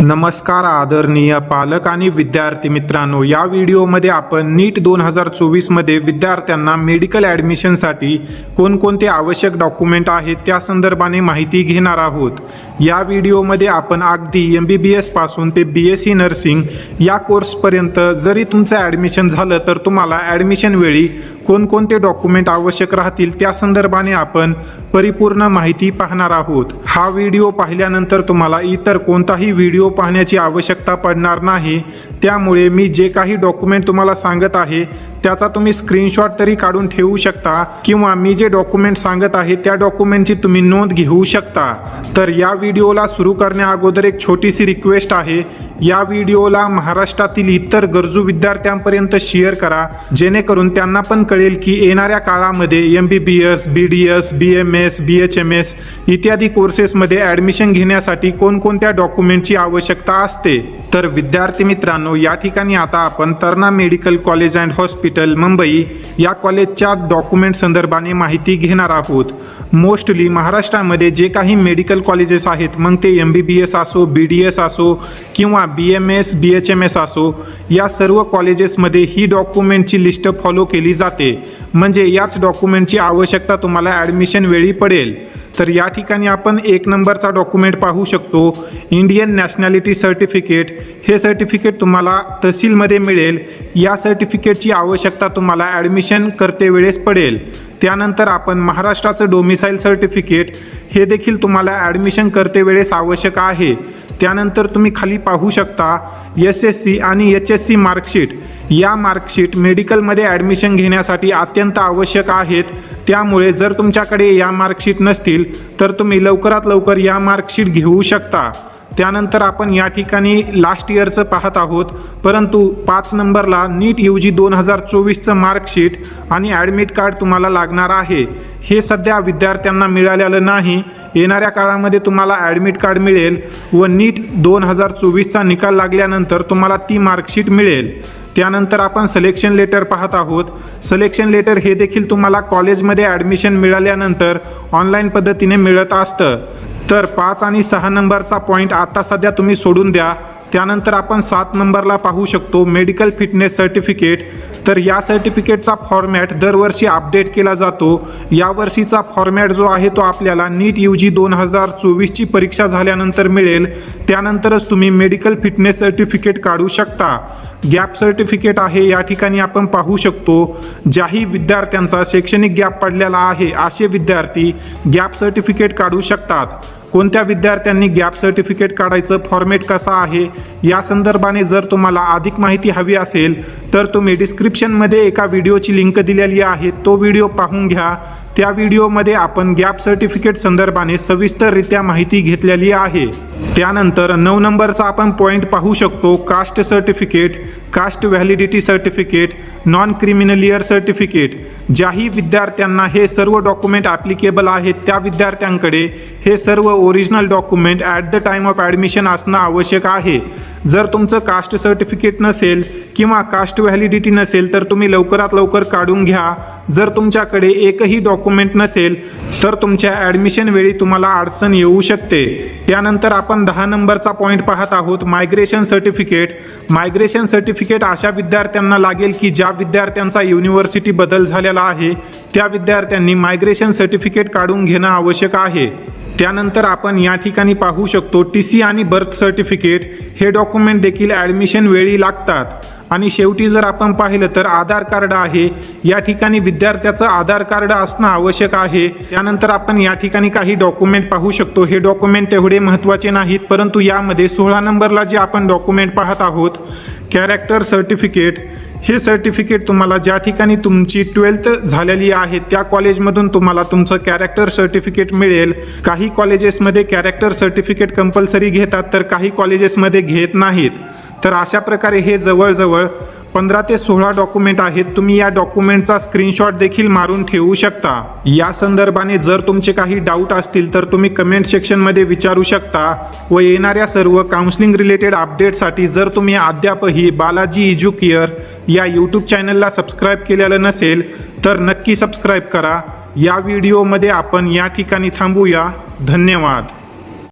नमस्कार आदरणीय पालक आणि विद्यार्थी मित्रांनो या व्हिडिओमध्ये आपण नीट दोन हजार चोवीसमध्ये विद्यार्थ्यांना मेडिकल ॲडमिशनसाठी कोणकोणते आवश्यक डॉक्युमेंट आहेत त्या संदर्भाने माहिती घेणार आहोत. या व्हिडिओमध्ये आपण अगदी एम बी बी एसपासून ते बी एस सी नर्सिंग या कोर्सपर्यंत जरी तुमचं ॲडमिशन झालं तर तुम्हाला ॲडमिशन वेळी कोणकोणते डॉक्युमेंट आवश्यक राहतील त्या संदर्भाने आपण परिपूर्ण माहिती पाहणार आहोत. हा व्हिडिओ पाहिल्यानंतर तुम्हाला इतर कोणताही व्हिडिओ पाहण्याची आवश्यकता पडणार नाही. त्यामुळे मी जे काही डॉक्युमेंट तुम्हाला सांगत आहे त्याचा तुम्ही स्क्रीनशॉट तरी काढून ठेवू शकता किंवा मी जे डॉक्युमेंट सांगत आहे त्या डॉक्युमेंटची तुम्ही नोंद घेऊ शकता. तर या व्हिडिओला सुरू करण्या अगोदर एक छोटीशी रिक्वेस्ट आहे. या व्हिडिओला महाराष्ट्रातील इतर गरजू विद्यार्थ्यांपर्यंत शेअर करा जेणेकरून त्यांना पण कळेल की येणाऱ्या काळामध्ये M B B S B D S B M S B H M S इत्यादी कोर्सेसमध्ये ॲडमिशन घेण्यासाठी कोणकोणत्या डॉक्युमेंटची आवश्यकता असते? तर विद्यार्थी मित्रांनो या ठिकाणी आता आपण Tarana medical college and hospital Mumbai या कॉलेजच्या डॉक्युमेंट संदर्भाने माहिती घेणार आहोत. मोस्टली महाराष्ट्रामध्ये जे काही मेडिकल कॉलेजेस आहेत मग ते एम बी बी एस असो बी डी एस असो किंवा B M S B H M S असो या सर्व कॉलेजेसमध्ये ही डॉक्युमेंटची लिस्ट फॉलो केली जाते. म्हणजे याच डॉक्युमेंटची आवश्यकता तुम्हाला ॲडमिशन वेळी पडेल. तर या ठिकाणी आपण एक नंबरचा डॉक्युमेंट पाहू शकतो. Indian nationality certificate. हे सर्टिफिकेट तुम्हाला तहसीलमध्ये मिळेल. या सर्टिफिकेटची आवश्यकता तुम्हाला ॲडमिशन करते वेळेस पडेल. त्यानंतर आपण महाराष्ट्राचं डोमिसाईल सर्टिफिकेट हे देखील तुम्हाला ॲडमिशन करते वेळेस आवश्यक आहे. त्यानंतर तुम्ही खाली पाहू शकता एस एस सी आणि एच एस सी मार्कशीट या मार्कशीट मेडिकलमध्ये ॲडमिशन घेण्यासाठी अत्यंत आवश्यक आहेत. त्यामुळे जर तुमच्याकडे या मार्कशीट नसतील तर तुम्ही लवकरात लवकर या मार्कशीट घेऊ शकता. त्यानंतर आपण या ठिकाणी लास्ट इयरचं पाहत आहोत. परंतु पाच नंबरला नीट यू जी दोन हजार चोवीसचं मार्कशीट आणि ॲडमिट कार्ड तुम्हाला लागणार आहे. हे सध्या विद्यार्थ्यांना मिळालेलं नाही. येणाऱ्या काळामध्ये तुम्हाला ॲडमिट कार्ड मिळेल व नीट दोन हजार चोवीसचा निकाल लागल्यानंतर तुम्हाला ती मार्कशीट मिळेल. त्यानंतर आपण सलेक्शन लेटर पाहत आहोत. सलेक्शन लेटर हे देखील तुम्हाला कॉलेजमध्ये ॲडमिशन मिळाल्यानंतर ऑनलाईन पद्धतीने मिळत असतं. तर पाच आणि सहा नंबरचा पॉईंट आता सध्या तुम्ही सोडून द्या. त्यानंतर आपण सात नंबरला पाहू शकतो मेडिकल फिटनेस सर्टिफिकेट. तर या सर्टिफिकेटचा फॉर्मॅट दरवर्षी अपडेट केला जातो. यावर्षीचा फॉर्मॅट जो आहे तो आपल्याला नीट यू जी दोन हजार चोवीसची परीक्षा झाल्यानंतर मिळेल. त्यानंतरच तुम्ही मेडिकल फिटनेस सर्टिफिकेट काढू शकता. गॅप सर्टिफिकेट आहे या ठिकाणी आपण पाहू शकतो. ज्याही विद्यार्थ्यांचा शैक्षणिक गॅप पडलेला आहे असे विद्यार्थी गॅप सर्टिफिकेट काढू शकतात. कोणत्या विद्यार्थ्यांनी गॅप सर्टिफिकेट काढायचं फॉर्मेट कसा आहे? या संदर्भाने जर तुम्हाला अधिक माहिती हवी असेल तर तुम्ही डिस्क्रिप्शनमध्ये एका व्हिडिओची लिंक दिलेली आहे. तो व्हिडिओ पाहून घ्या. त्या व्हिडिओमध्ये आपण गॅप सर्टिफिकेट संदर्भाने सविस्तररित्या माहिती घेतलेली आहे. त्यानंतर नऊ नंबरचा आपण पॉईंट पाहू शकतो. Caste certificate caste validity certificate non creamy layer certificate ज्याही विद्यार्थ्यांना हे सर्व डॉक्युमेंट ॲप्लिकेबल आहेत त्या विद्यार्थ्यांकडे हे सर्व original document at the time of admission असणं आवश्यक आहे. जर तुमचं कास्ट सर्टिफिकेट नसेल किंवा कास्ट व्हॅलिडिटी नसेल तर तुम्ही लवकरात लवकर काढून घ्या. जर तुमच्याकडे एकही डॉक्युमेंट नसेल तर तुमच्या ॲडमिशन वेळी तुम्हाला अडचण येऊ शकते. त्यानंतर आपण दहा नंबरचा पॉईंट पाहत आहोत मायग्रेशन सर्टिफिकेट. मायग्रेशन सर्टिफिकेट अशा विद्यार्थ्यांना लागेल की ज्या विद्यार्थ्यांचा युनिव्हर्सिटी बदल झालेला आहे त्या विद्यार्थ्यांनी मायग्रेशन सर्टिफिकेट काढून घेणं आवश्यक आहे. त्यानंतर आपण या ठिकाणी पाहू शकतो टी सी आणि बर्थ सर्टिफिकेट. हे डॉक्युमेंट देखील ॲडमिशन वेळी लागतात. आणि शेवटी जर आपण पाहिलं तर आधार कार्ड आहे. या ठिकाणी विद्यार्थ्याचं आधार कार्ड असणं आवश्यक आहे. त्यानंतर आपण या ठिकाणी काही डॉक्युमेंट पाहू शकतो. हे डॉक्युमेंट तेवढे महत्त्वाचे नाहीत परंतु यामध्ये सोळा नंबरला जे आपण डॉक्युमेंट पाहत आहोत कॅरेक्टर सर्टिफिकेट हे सर्टिफिकेट तुम्हाला ज्या ठिकाणी तुमची ट्वेल्थ झालेली आहे त्या कॉलेजमधून तुम्हाला तुमचं कॅरेक्टर सर्टिफिकेट मिळेल. काही कॉलेजेसमध्ये कॅरेक्टर सर्टिफिकेट कंपल्सरी घेतात तर काही कॉलेजेसमध्ये घेत नाहीत. तर अशा प्रकारे हे जवळजवळ पंधरा ते सोळा डॉक्युमेंट आहेत. तुम्ही या डॉक्युमेंटचा स्क्रीनशॉट देखील मारून ठेवू शकता. या संदर्भाने जर तुमचे काही डाऊट असतील तर तुम्ही कमेंट सेक्शनमध्ये विचारू शकता व येणाऱ्या सर्व काउन्सिलिंग रिलेटेड अपडेटसाठी जर तुम्ही अद्यापही बालाजी इजुकिअर या यूट्यूब चॅनलला सबस्क्राईब केलेलं नसेल तर नक्की सबस्क्राईब करा. या व्हिडिओमध्ये आपण या ठिकाणी थांबूया. धन्यवाद.